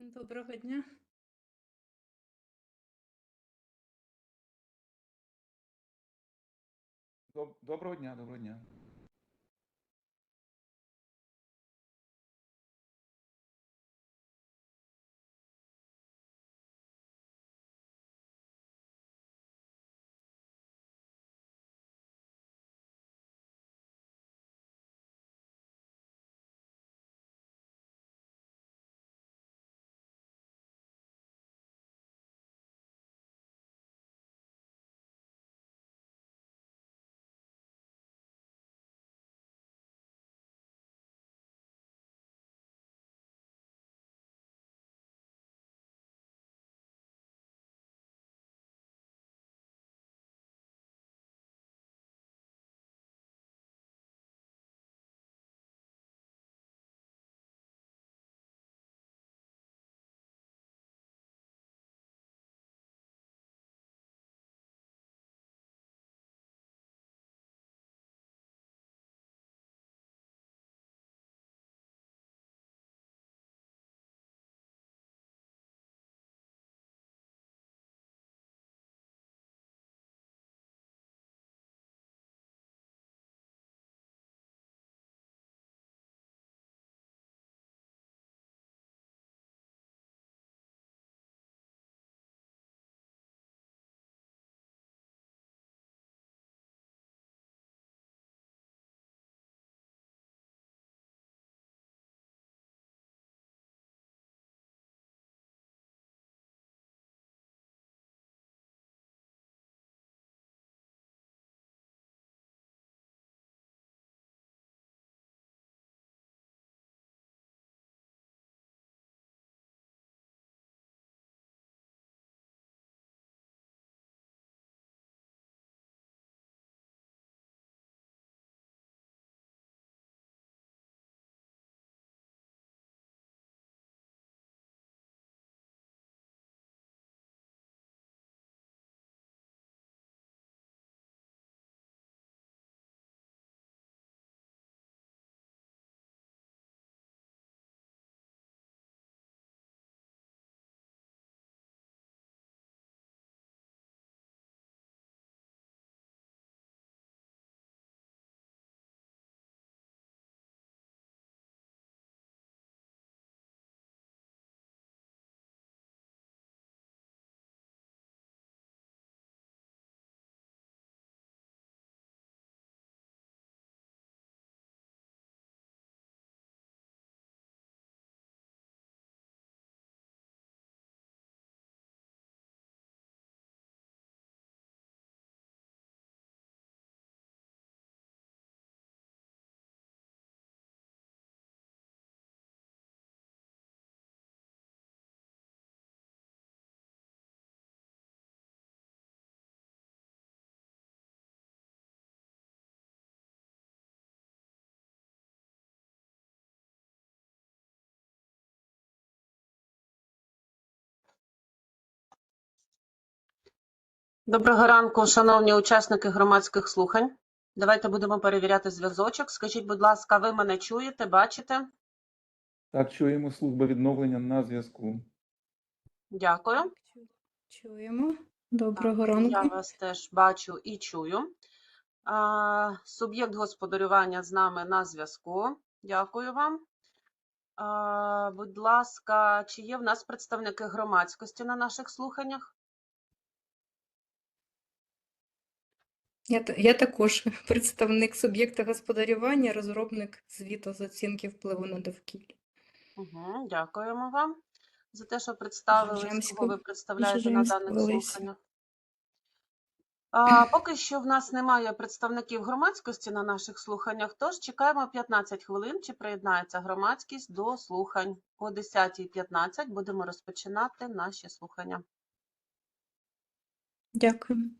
Доброго дня. Доб- Доброго дня, доброго дня. Доброго ранку, шановні учасники громадських слухань. Давайте будемо перевіряти зв'язочок. Скажіть, будь ласка, ви мене чуєте, бачите? Так, чуємо служба відновлення на зв'язку. Дякую. Чуємо. Доброго Я ранку. вас теж бачу і чую. А, Суб'єкт господарювання з нами на зв'язку. Дякую вам. А, Будь ласка, чи є в нас представники громадськості на наших слуханнях? Я, я також представник суб'єкта господарювання, розробник звіту з оцінки впливу на довкілля. Угу, дякуємо вам за те, що представились, Жужемську- кого ви представляєте на даних слуханнях. А, поки що в нас немає представників громадськості на наших слуханнях, тож чекаємо 15 хвилин, чи приєднається громадськість до слухань. О 10.15 будемо розпочинати наші слухання. Дякую.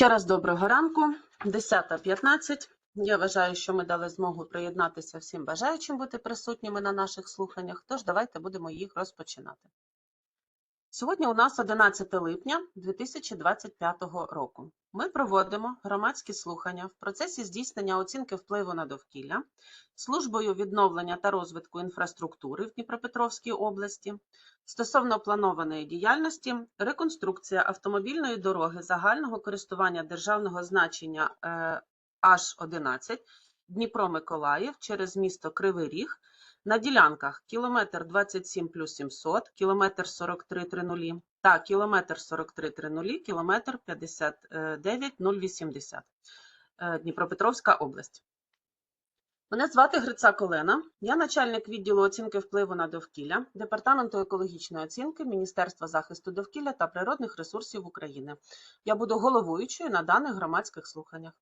Ще раз доброго ранку. 10.15. Я вважаю, що ми дали змогу приєднатися всім бажаючим бути присутніми на наших слуханнях, тож давайте будемо їх розпочинати. Сьогодні у нас 11 липня 2025 року. Ми проводимо громадські слухання в процесі здійснення оцінки впливу на довкілля службою відновлення та розвитку інфраструктури в Дніпропетровській області стосовно планованої діяльності реконструкція автомобільної дороги загального користування державного значення е, H11 Дніпро-Миколаїв через місто Кривий Ріг на ділянках кілометр 27 плюс 700, кілометр 4330 та кілометр 4330, кілометр 59080 е, Дніпропетровська область. Мене звати Грицак Олена. Я начальник відділу оцінки впливу на довкілля Департаменту екологічної оцінки Міністерства захисту довкілля та природних ресурсів України. Я буду головуючою на даних громадських слуханнях.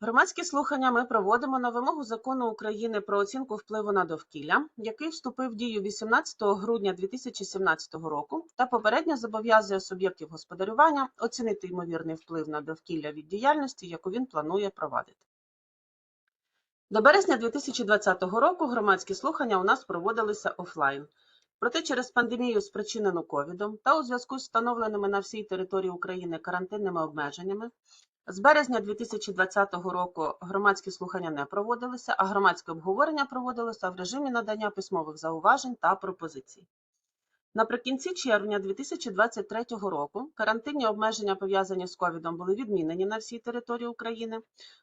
Громадські слухання ми проводимо на вимогу закону України про оцінку впливу на довкілля, який вступив в дію 18 грудня 2017 року та попередньо зобов'язує суб'єктів господарювання оцінити ймовірний вплив на довкілля від діяльності, яку він планує провадити. До березня 2020 року громадські слухання у нас проводилися офлайн. Проте через пандемію, спричинену ковідом, та у зв'язку з встановленими на всій території України карантинними обмеженнями, з березня 2020 року громадські слухання не проводилися, а громадське обговорення проводилося в режимі надання письмових зауважень та пропозицій. Наприкінці червня 2023 року карантинні обмеження, пов'язані з ковідом, були відмінені на всій території України.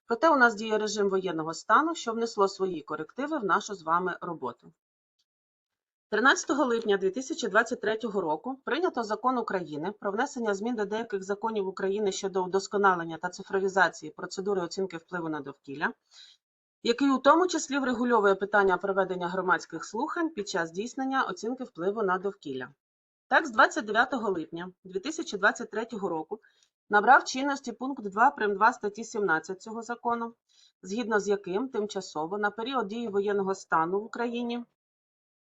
Проте у нас діє режим воєнного стану, що внесло свої корективи в нашу з вами роботу. 13 липня 2023 року прийнято закон України про внесення змін до деяких законів України щодо удосконалення та цифровізації процедури оцінки впливу на довкілля, який у тому числі врегульовує питання проведення громадських слухань під час здійснення оцінки впливу на довкілля. Так, з 29 липня 2023 року набрав чинності пункт 2 прим. 2 статті 17 цього закону, згідно з яким тимчасово на період дії воєнного стану в Україні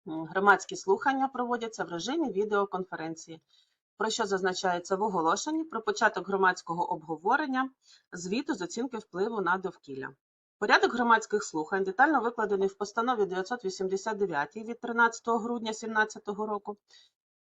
громадські слухання проводяться в режимі відеоконференції, про що зазначається в оголошенні? Про початок громадського обговорення звіту з оцінки впливу на довкілля. Порядок громадських слухань детально викладений в постанові 989 від 13 грудня 2017 року,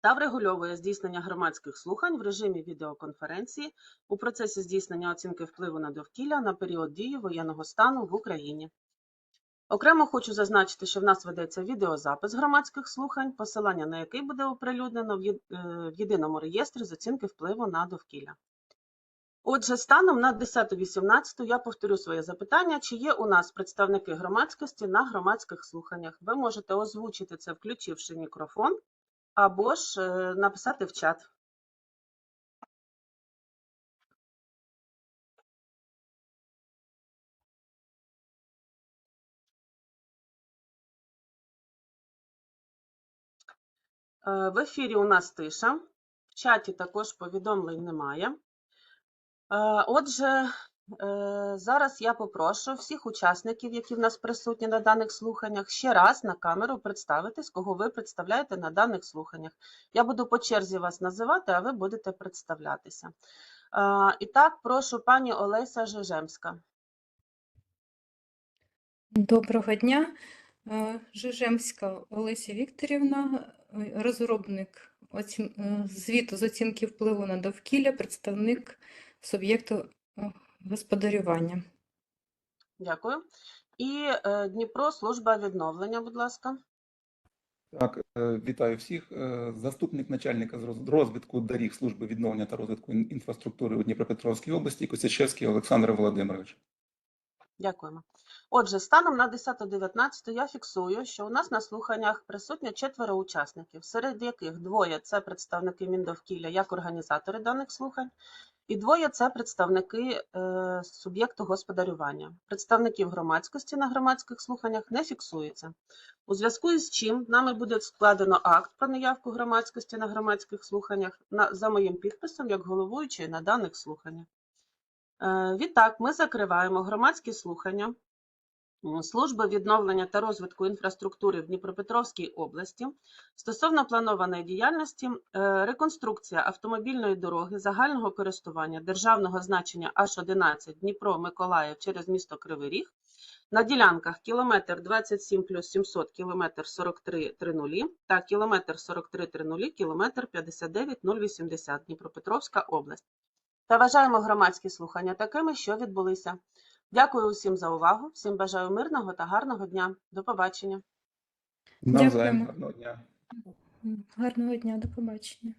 та врегульовує здійснення громадських слухань в режимі відеоконференції у процесі здійснення оцінки впливу на довкілля на період дії воєнного стану в Україні. Окремо хочу зазначити, що в нас ведеться відеозапис громадських слухань, посилання на який буде оприлюднено в е, єдиному реєстрі з оцінки впливу на довкілля. Отже, станом на 10.18 я повторю своє запитання, чи є у нас представники громадськості на громадських слуханнях. Ви можете озвучити це, включивши мікрофон, або ж е, написати в чат. Е, В ефірі у нас тиша, в чаті також повідомлень немає. Е, Отже, зараз я попрошу всіх учасників, які в нас присутні на даних слуханнях, ще раз на камеру представитись, кого ви представляєте на даних слуханнях. Я буду по черзі вас називати, а ви будете представлятися. Е, І так, прошу пані Олеся Жижемська. Доброго дня. Е, Жижемська Олеся Вікторівна, е, розробник е, звіту з оцінки впливу на довкілля, представник суб'єкту е, господарювання. Дякую. І е, Дніпро, служба відновлення, будь ласка. Так, е, вітаю всіх. Е, Заступник начальника з розвитку доріг служби відновлення та розвитку інфраструктури у Дніпропетровській області Косячевський Олександр Володимирович. Дякуємо. Отже, станом на 10.19 я фіксую, що у нас на слуханнях присутні четверо учасників, серед яких двоє це представники Міндовкілля як організатори даних слухань, і двоє це представники е, суб'єкту господарювання. Представників громадськості на громадських слуханнях не фіксується. У зв'язку із чим нами буде складено акт про неявку громадськості на громадських слуханнях за моїм підписом як головуючої на даних слуханнях. Е, Відтак, ми закриваємо громадські слухання Служби відновлення та розвитку інфраструктури в Дніпропетровській області стосовно планованої діяльності е, реконструкція автомобільної дороги загального користування державного значення H11 Дніпро-Миколаїв через місто Кривий Ріг на ділянках кілометр 27 плюс 700, кілометр 43,30 та кілометр 43,30, кілометр 59,080 Дніпропетровська область. Та вважаємо громадські слухання такими, що відбулися. Дякую усім за увагу. Всім бажаю мирного та гарного дня. До побачення. Навзаєм Дякуємо. гарного дня. Гарного дня, до побачення.